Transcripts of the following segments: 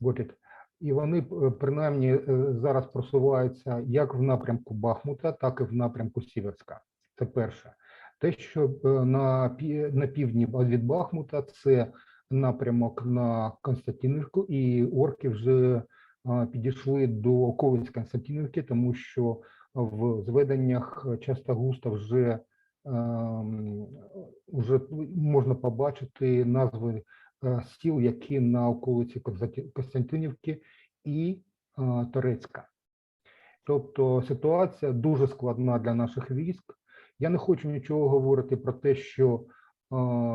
Got. І вони е, принаймні е, зараз просуваються як в напрямку Бахмута, так і в напрямку Сіверська. Це перше. Те, що е, на, на півдні від Бахмута, це напрямок на Константинівку, і орки вже підійшли до околиць Константинівки, тому що в зведеннях часто густо вже, вже можна побачити назви е, сіл, які на околиці Костянтинівки і е, Торецька. Тобто ситуація дуже складна для наших військ. Я не хочу нічого говорити про те, що е,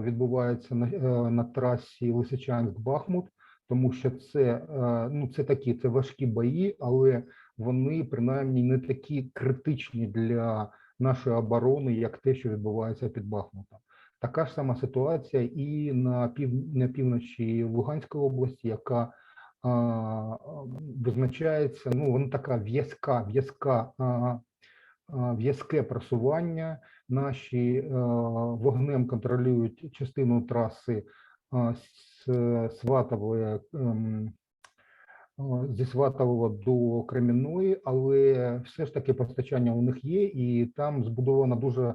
відбувається на, на трасі Лисичанськ-Бахмут, тому що це, ну, це такі це важкі бої, але вони принаймні не такі критичні для нашої оборони, як те, що відбувається під Бахмутом. Така ж сама ситуація і на пів на півночі Луганської області, яка а, визначається. Ну вона така в'язка, в'язка, а, в'язке просування. Наші а, вогнем контролюють частину траси з Сватової. ем, Зі Сватового до Кремінної, але все ж таки постачання у них є, і там збудована дуже е,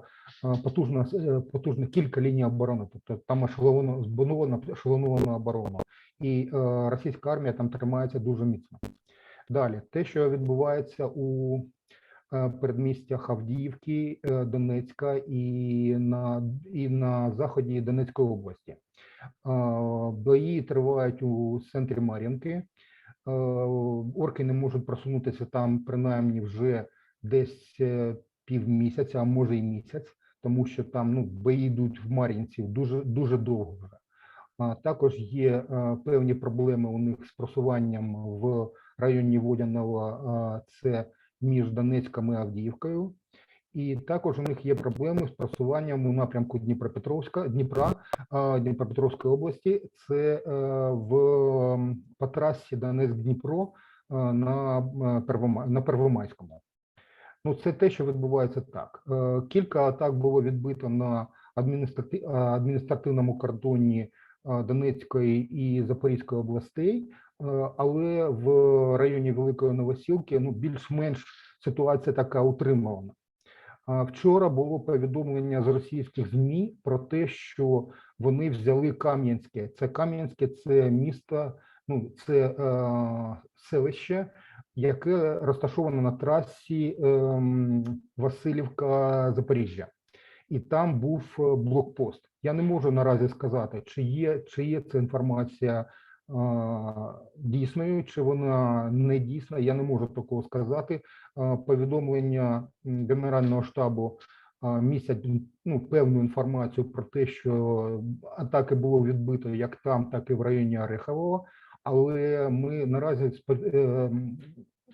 потужна е, потужна кілька ліній оборони. Тобто там ешелонована збудована ешелонована оборона, і е, російська армія там тримається дуже міцно. Далі, те, що відбувається у е, передмістях Авдіївки, е, Донецька і на і на заході Донецької області. Е, Бої тривають у центрі Мар'їнки. Е, Орки не можуть просунутися там принаймні вже десь е, півмісяця, а може і місяць, тому що там ну, бої йдуть в Мар'їнці дуже дуже довго вже. Також є е, певні проблеми у них з просуванням в районі Водяного, це між Донецьком і Авдіївкою. І також у них є проблеми з просуванням у напрямку Дніпропетровська, Дніпра, Дніпропетровської області. Це е, в по трасі Донецьк-Дніпро е, на, е, на Первомайському. Ну, це те, що відбувається так. Кілька атак було відбито на адміністративному кордоні Донецької і Запорізької областей, але в районі Великої Новосілки ну, більш-менш ситуація така утримувана. Вчора було повідомлення з російських ЗМІ про те, що вони взяли Кам'янське. Це Кам'янське, це місто, ну це е, селище, яке розташоване на трасі ем, Васильівка Запоріжжя, і там був е, блокпост. Я не можу наразі сказати, чи є, чи є ця інформація е, дійсною, чи вона не дійсна. Я не можу такого сказати. Повідомлення Генерального штабу містять ну, певну інформацію про те, що атаки було відбито як там, так і в районі Орехового. Але ми наразі е,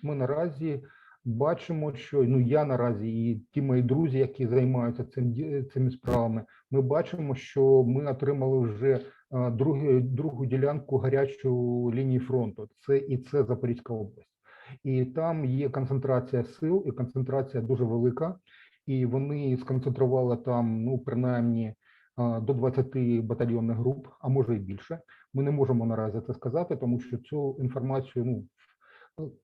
ми наразі бачимо, що ну я наразі і ті мої друзі, які займаються цим цими справами, ми бачимо, що ми отримали вже другу, другу ділянку гарячу лінії фронту. Це і це Запорізька область, і там є концентрація сил, і концентрація дуже велика. І вони сконцентрували там ну принаймні е, до 20 батальйонних груп, а може і більше. Ми не можемо наразі це сказати, тому що цю інформацію ну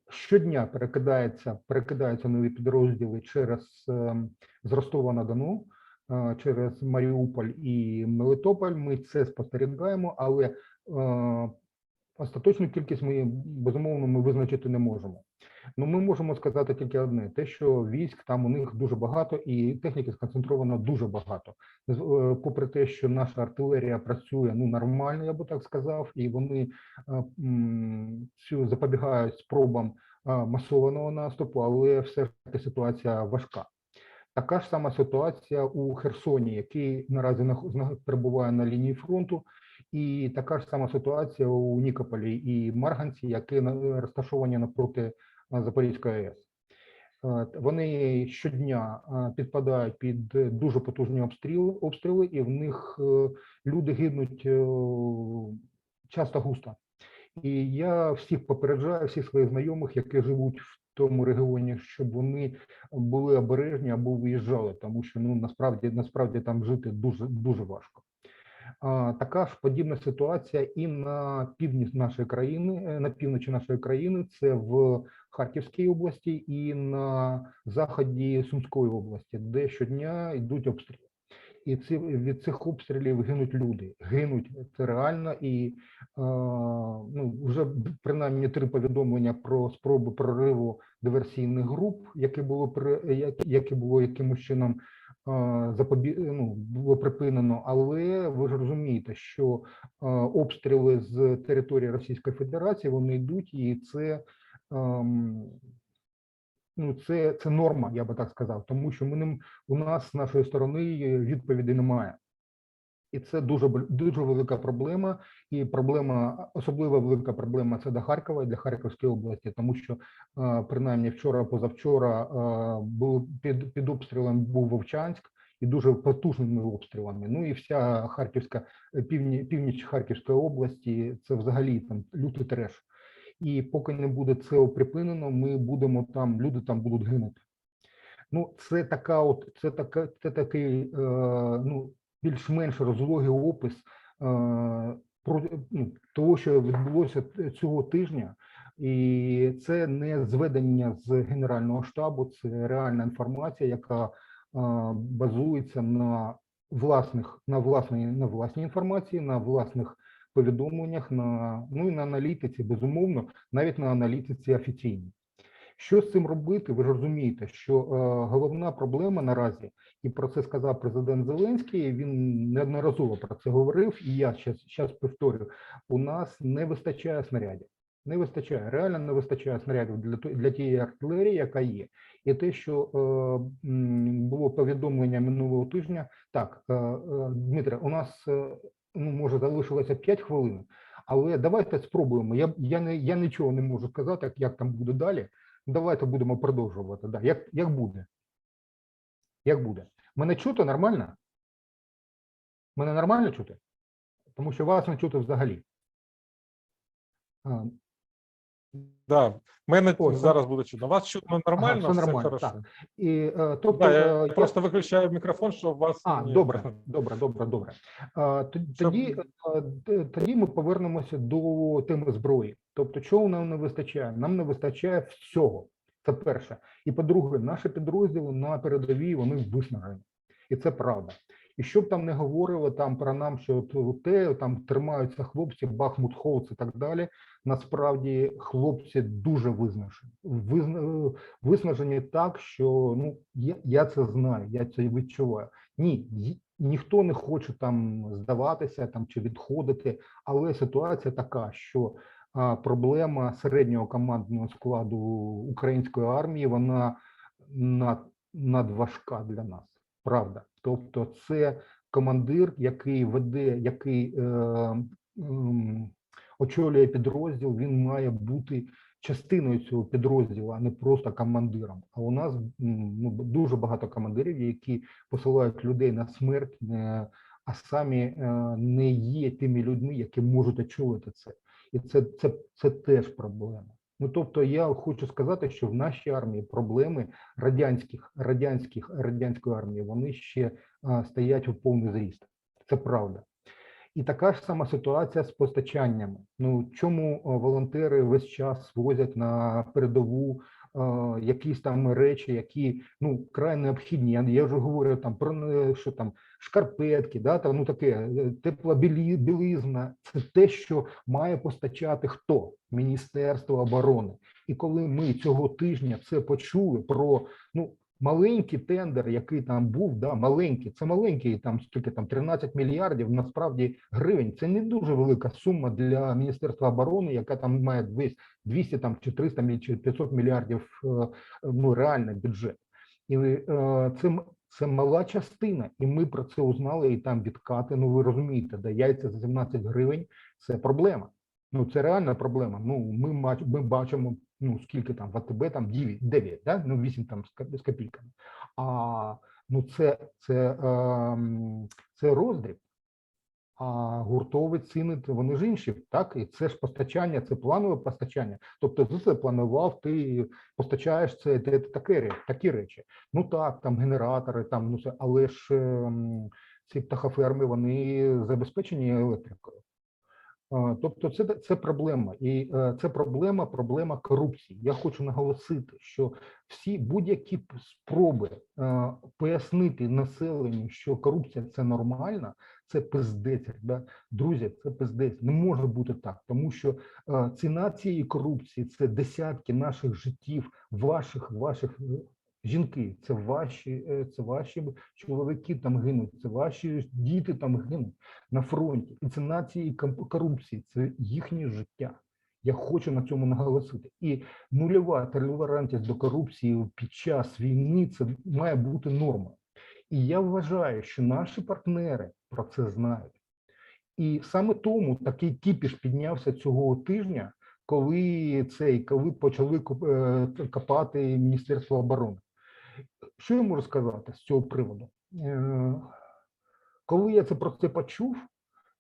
щодня перекидається, перекидаються нові підрозділи через ем, з Ростова на Дону, е, через Маріуполь і Мелитополь. Ми це спостерігаємо, але е, остаточну кількість ми безумовно ми визначити не можемо. Ну ми можемо сказати тільки одне: те, що військ там у них дуже багато, і техніки сконцентровано дуже багато. Е, Попри те, що наша артилерія працює ну нормально, я би так сказав, і вони е, цю запобігають спробам е, масованого наступу, але все ж таки ситуація важка. Така ж сама ситуація у Херсоні, який наразі перебуває на лінії фронту, і така ж сама ситуація у Нікополі і Марганці, які розташовані напроти е, Запорізької АЕС. Вони щодня е, підпадають під дуже потужні обстріли, обстріли, і в них е, люди гинуть часто густо. І я всіх попереджаю, всіх своїх знайомих, які живуть в тому регіоні, щоб вони були обережні або виїжджали, тому що ну насправді насправді там жити дуже дуже важко. Така ж подібна ситуація і на півдні нашої країни, е, на півночі нашої країни, це в Харківській області і на заході Сумської області, де щодня йдуть обстріли. І ці від цих обстрілів гинуть люди, гинуть це реально. І е, ну вже принаймні три повідомлення про спробу прориву диверсійних груп, які було які було якимось чином запобі... ну, було припинено. Але ви ж розумієте, що е, обстріли з території Російської Федерації вони йдуть, і це. ем, Ну, це, це норма, я би так сказав, тому що ми ним у нас з нашої сторони е, відповіді немає. І це дуже дуже велика проблема. І проблема, особливо велика проблема це до Харкова і для Харківської області, тому що е, принаймні вчора, позавчора е, був під, під обстрілом був Вовчанськ і дуже потужними обстрілами. Ну і вся Харківська півні, північ Харківської області це взагалі там лютий треш. І поки не буде це припинено, ми будемо там, люди там будуть гинути. Ну, це така, от це така, це такий е, ну, більш-менш розлогий опис е, про ну, того, що відбулося цього тижня, і це не зведення з Генерального штабу, це реальна інформація, яка е, базується на власних на власній на власній інформації, на власних повідомленнях, на ну і на аналітиці, безумовно, навіть на аналітиці офіційній. Що з цим робити? Ви ж розумієте, що е, головна проблема наразі, і про це сказав президент Зеленський. Він неодноразово про це говорив, і я зараз повторю: у нас не вистачає снарядів. Не вистачає, реально не вистачає снарядів для для тієї артилерії, яка є. І те, що е, було повідомлення минулого тижня. Так, е, е, Дмитре, у нас е, ну може залишилося 5 хвилин, але давайте спробуємо. Я я не я нічого не можу сказати, як, як там буде далі. Давайте будемо продовжувати. Да. Як, як буде? Як буде? Мене чути нормально? Мене нормально чути? Тому що вас не чути взагалі. Да, мене Ой, зараз буде чутно. Вас чутно нормально, все все, нормально, хорошо. так. і, е, тобто, Да, е, я я- просто виключаю мікрофон, щоб вас А, ні. добре, добре, добре, добре. Щоб- Тоді, е, тоді ми повернемося до теми зброї. Тобто, чого нам не вистачає? Нам не вистачає всього. Це перше. І по-друге, наші підрозділи на передовій вони виснажені. І це правда. І щоб там не говорили там про нам, що те там тримаються хлопці, Бахмут, Холц і так далі. Насправді хлопці дуже виснажені. Визна- Виснажені так, що ну я, я це знаю, я це відчуваю. Ні, ніхто не хоче там здаватися там чи відходити, але ситуація така, що а, проблема середнього командного складу української армії вона над, надважка для нас. Правда. Тобто, це командир, який веде, який е, ем, очолює підрозділ, він має бути частиною цього підрозділу, а не просто командиром. А у нас ну, дуже багато командирів, які посилають людей на смерть, е, а самі е, не є тими людьми, які можуть очолити це. І це, це, це теж проблема. Ну тобто, я хочу сказати, що в нашій армії проблеми радянських радянських радянської армії вони ще а, стоять у повний зріст. Це правда. І така ж сама ситуація з постачаннями. Ну чому волонтери весь час возять на передову а, якісь там речі, які ну край необхідні. Я, я вже говорю там про е, що там шкарпетки, да там ну таке е, тепла білизна. Це те, що має постачати хто Міністерство оборони. І коли ми цього тижня це почули про ну маленький тендер, який там був, да маленький, це маленький, там скільки там 13 мільярдів. Насправді гривень. Це не дуже велика сума для Міністерства оборони, яка там має десь 200 там чи 300 міль- чи 500 мільярдів е, ну реальний бюджет. І е, це це мала частина, і ми про це узнали, і там відкати. Ну ви розумієте, да яйця за 17 гривень це проблема. Ну це реальна проблема. Ну ми ми бачимо, ну скільки там в АТБ там 9, 9 да? ну 8 там з ка- копійками. А ну це це, ем, це роздріб. А гуртові ціни вони ж інші, так і це ж постачання, це планове постачання. Тобто ти це планував, ти постачаєш це, це таке такі речі. Ну так, там генератори, там ну це, але ж ем, ці птахоферми вони забезпечені електрикою. Е, Тобто, це це проблема, і е, це проблема, проблема корупції. Я хочу наголосити, що всі будь-які спроби е, пояснити населенню, що корупція це нормально, це пиздець. Да? Друзі, це пиздець. Не може бути так, тому що ціна цієї корупції це десятки наших життів, ваших, ваших жінки, це ваші, е, це ваші чоловіки там гинуть, це ваші діти там гинуть на фронті. І ціна цієї ком- корупції це їхнє життя. Я хочу на цьому наголосити. І нульова толерантність до корупції під час війни це має бути норма. І я вважаю, що наші партнери про це знають. І саме тому такий кіпіш піднявся цього тижня, коли цей коли почали е, копати Міністерство оборони. Що я можу сказати з цього приводу? Е, Коли я це про це почув,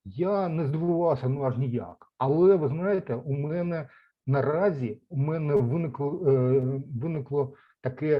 я не здивувався ну аж ніяк. Але ви знаєте, у мене наразі у мене виникло, е, виникло таке